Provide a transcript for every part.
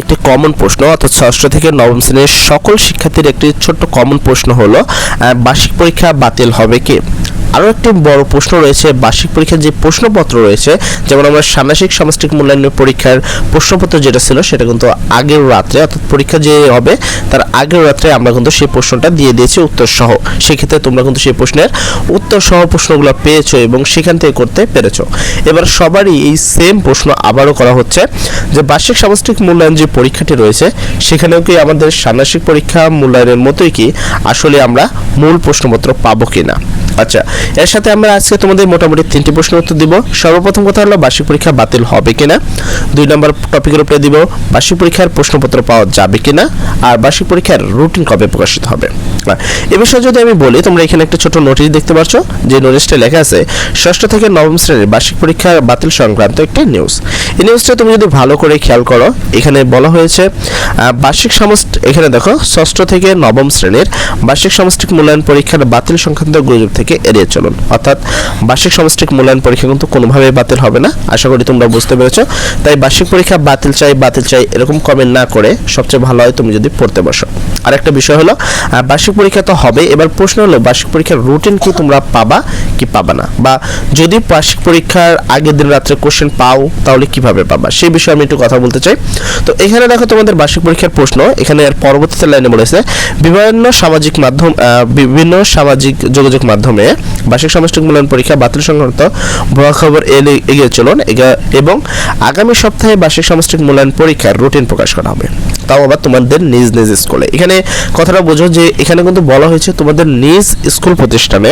একটি কমন প্রশ্ন, অর্থাৎ ষষ্ঠ থেকে নবম শ্রেণির সকল শিক্ষার্থীর একটি ছোট্ট কমন প্রশ্ন হলো বার্ষিক পরীক্ষা বাতিল হবে কি? আরও একটি বড় প্রশ্ন রয়েছে, বার্ষিক পরীক্ষার যে প্রশ্নপত্র রয়েছে, যেমন আমরা ষান্মাসিক সামষ্টিক মূল্যায়নের পরীক্ষার প্রশ্নপত্র যেটা ছিল, সেটা কিন্তু আগের রাত্রে, অর্থাৎ পরীক্ষা যে হবে, তার আগের রাত্রে আমরা কিন্তু সেই প্রশ্নটা দিয়ে দিয়েছি উত্তর সহ সেক্ষেত্রে তোমরা কিন্তু সেই প্রশ্নের উত্তর সহ প্রশ্নগুলো পেয়েছ এবং সেখান থেকে করতে পেরেছ। এবার সবারই এই সেম প্রশ্ন আবারও করা হচ্ছে, যে বার্ষিক সামষ্টিক মূল্যায়ন যে পরীক্ষাটি রয়েছে, সেখানেও কি আমাদের ষান্মাসিক পরীক্ষা মূল্যায়নের মতোই কি, আসলে আমরা মূল প্রশ্নপত্র পাবো কিনা? আচ্ছা এর সাথে আমরা আজকে তোমাদের মোটামুটি তিনটি প্রশ্ন উত্তর দিব। সর্বপ্রথম কথা হলো, বার্ষিক পরীক্ষা বাতিল হবে কিনা? দুই নম্বর টপিকের উপরে দিব, বার্ষিক পরীক্ষার প্রশ্নপত্র পাওয়া যাবে কিনা? আর বার্ষিক পরীক্ষার রুটিন কবে প্রকাশিত হবে? আহ, এ বিষয়ে যদি আমি বলি তোমরা এখানে একটা ছোট নোটিশ দেখতে পাচ্ছ যে নোটিশটা লেখা আছে ষষ্ঠ থেকে নবম শ্রেণির বার্ষিক পরীক্ষার বাতিল সংক্রান্ত একটি নিউজ এই নিউজটা তুমি যদি ভালো করে খেয়াল করো এখানে বলা হয়েছে বার্ষিক সমস্ত এখানে দেখো ষষ্ঠ থেকে নবম শ্রেণির বার্ষিক সামষ্টিক মূল্যায়ন পরীক্ষার বাতিল সংক্রান্ত গুজব থেকে এড়িয়ে চলুন। অর্থাৎ বার্ষিক সামষ্টিক মূল্যায়ন পরীক্ষা কিন্তু কোনোভাবেই বাতিল হবে না আশা করি তোমরা বুঝতে পেরেছ। তাই বার্ষিক পরীক্ষা বাতিল চাই বাতিল চাই এরকম কমেন্ট না করে সবচেয়ে ভালো হয় তুমি যদি পড়তে বসো। আর একটা বিষয় হলো বার্ষিক পরীক্ষা তো হবে। এবার প্রশ্ন হলো, বার্ষিক পরীক্ষার রুটিন কি তোমরা পাবা কি পাবা না? বা যদি বার্ষিক পরীক্ষার আগের দিন রাত্রে কোশ্চেন পাও, তাহলে কীভাবে পাবা? সেই বিষয়ে আমি একটু কথা বলতে চাই। তো এখানে দেখো তোমাদের বার্ষিক পরীক্ষার প্রশ্ন। এখানে এর পরবর্তীতে লাইনে বলেছে, বিভিন্ন সামাজিক মাধ্যম বিভিন্ন সামাজিক যোগাযোগ মাধ্যমে বার্ষিক সামষ্টিক মূল্যায়ন পরীক্ষা বাতিল সংক্রান্ত ভুয়া খবর এলে এগিয়ে চলুন। এবং আগামী সপ্তাহে বার্ষিক সামষ্টিক মূল্যায়ন পরীক্ষার রুটিন প্রকাশ করা হবে। তাও আবার তোমাদের নিজ নিজ স্কুলে এখানে কথাটা বোঝো যে এখানে কিন্তু বলা হয়েছে তোমাদের নিজ স্কুল প্রতিষ্ঠানে,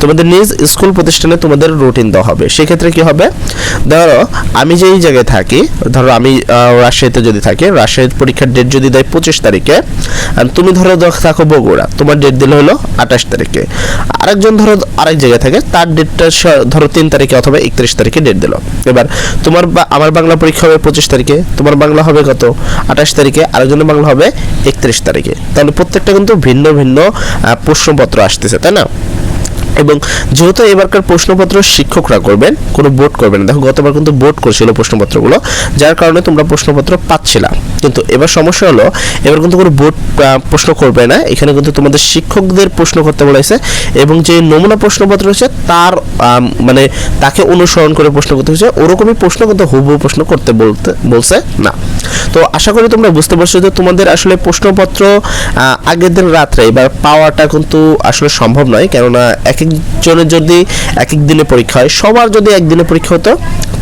তোমাদের নিজ স্কুল প্রতিষ্ঠানে তোমাদের রুটিন দেওয়া হবে। সেক্ষেত্রে কি হবে? ধরো, আমি যেই জায়গায় থাকি, ধরো আমি রাজশাহীতে যদি থাকি, রাজশাহীর পরীক্ষার ডেট যদি দেয় পঁচিশ তারিখে তুমি ধরো থাকো বগুড়া, তোমার ডেট দিলে হলো আঠাশ তারিখে। আরেকজন ধরো আরেক জায়গায় থাকে, তার ডেটটা ধরো তিন তারিখে অথবা একত্রিশ তারিখে ডেট দিল। এবার তোমার আমার বাংলা পরীক্ষা হবে পঁচিশ তারিখে, তোমার বাংলা হবে কত? আঠাশ তারিখে, আরেকজনের বাংলা হবে একত্রিশ তারিখে। তাহলে প্রত্যেকটা কিন্তু ভিন্ন ভিন্ন প্রশ্নপত্র আসতেছে তাই না? এবং যেহেতু এবারকার প্রশ্নপত্র শিক্ষকরা করবেন, কোনো বোর্ড করবেন না। দেখো, গতবার কিন্তু বোর্ড করছিল প্রশ্নপত্রগুলো, যার কারণে তোমরা প্রশ্নপত্র পাচ্ছিলা। কিন্তু এবার সমস্যা হলো, এবার কিন্তু কোনো বোর্ড প্রশ্ন করবে না। এখানে কিন্তু তোমাদের শিক্ষকদের প্রশ্ন করতে বলেছে এবং যে নমুনা প্রশ্নপত্র রয়েছে, তার মানে তাকে অনুসরণ করে প্রশ্ন করতে হয়েছে। ওরকমই প্রশ্ন কিন্তু হুবহু প্রশ্ন করতে বলতে, বলছে না। তো আশা করি তোমরা বুঝতে পারছ যে তোমাদের আসলে প্রশ্নপত্র আগের দিন রাত্রে এবার পাওয়াটা কিন্তু আসলে সম্ভব নয়। কেননা এক একজনের যদি এক এক দিনে পরীক্ষা হয় সবার যদি একদিনে পরীক্ষা হতো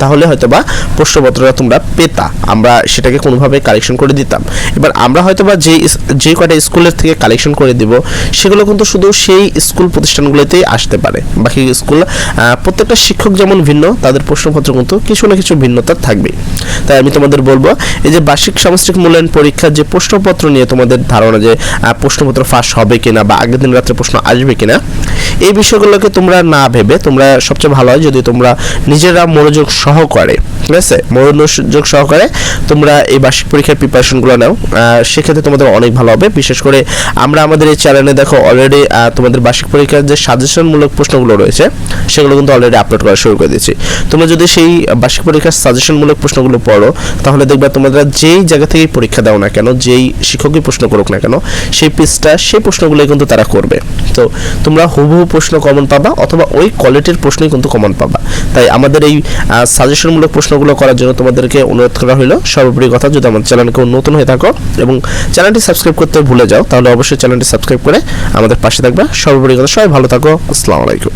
তাহলে হয়তো বা প্রশ্নপত্রটা তোমরা পেতা। আমরা সেটাকে কোনোভাবে কালেকশন করে দিতাম। এবার আমরা হয়তো বা যে যে কটা স্কুলের থেকে কালেকশন করে দিব, সেগুলো কিন্তু শুধু সেই স্কুল প্রতিষ্ঠানগুলোতেই আসতে পারে। বাকি স্কুল প্রত্যেকটা শিক্ষক যেমন ভিন্ন, তাদের প্রশ্নপত্র কিন্তু কিছু না কিছু ভিন্নতা থাকবে। তাই আমি তোমাদের বলব, এই যে বার্ষিক সামষ্টিক মূল্যায়ন পরীক্ষার যে প্রশ্নপত্র নিয়ে তোমাদের ধারণা যে প্রশ্নপত্র ফাঁস হবে কিনা বা আগের দিন রাত্রে প্রশ্ন আসবে কিনা, এই বিষয়গুলোকে তোমরা না ভেবে, তোমরা সবচেয়ে ভালো হয় যদি তোমরা নিজেরা মনোযোগ সহকারে ঠিক আছে? মনোযোগ সহকারে তোমরা এই বার্ষিক পরীক্ষার প্রিপারেশনগুলো নাও। সেক্ষেত্রে তোমাদের অনেক ভালো হবে। বিশেষ করে আমরা আমাদের এই চ্যানেলে দেখো অলরেডি তোমাদের বার্ষিক পরীক্ষার যে সাজেশনমূলক প্রশ্নগুলো রয়েছে, সেগুলো কিন্তু অলরেডি আপলোড করা শুরু করে দিয়েছি। তোমরা যদি সেই বার্ষিক পরীক্ষার সাজেশনমূলক প্রশ্নগুলো পড়ো, তাহলে দেখবে তোমরা যেই জায়গা থেকেই পরীক্ষা দাও না কেন, যেই শিক্ষকই প্রশ্ন করুক না কেন, সেই পিসটা সেই প্রশ্নগুলোই কিন্তু তারা করবে। তো তোমরা হুবহু প্রশ্ন কমন পাবা, অথবা ওই কোয়ালিটির প্রশ্নই কিন্তু কমন পাবা। তাই আমাদের এই সাজেশনমূলক প্রশ্নগুলো করার জন্য তোমাদেরকে অনুরোধ করা হলো সর্বোপরি কথা, যদি আমার চ্যানেলকে নতুন হয়ে থাকো এবং চ্যানেলটি সাবস্ক্রাইব করতে ভুলে যাও, তাহলে অবশ্যই চ্যানেলটি সাবস্ক্রাইব করে আমাদের পাশে থাকবে। সর্বোপরি কথা, সবাই ভালো থাকো। আসসালামু আলাইকুম।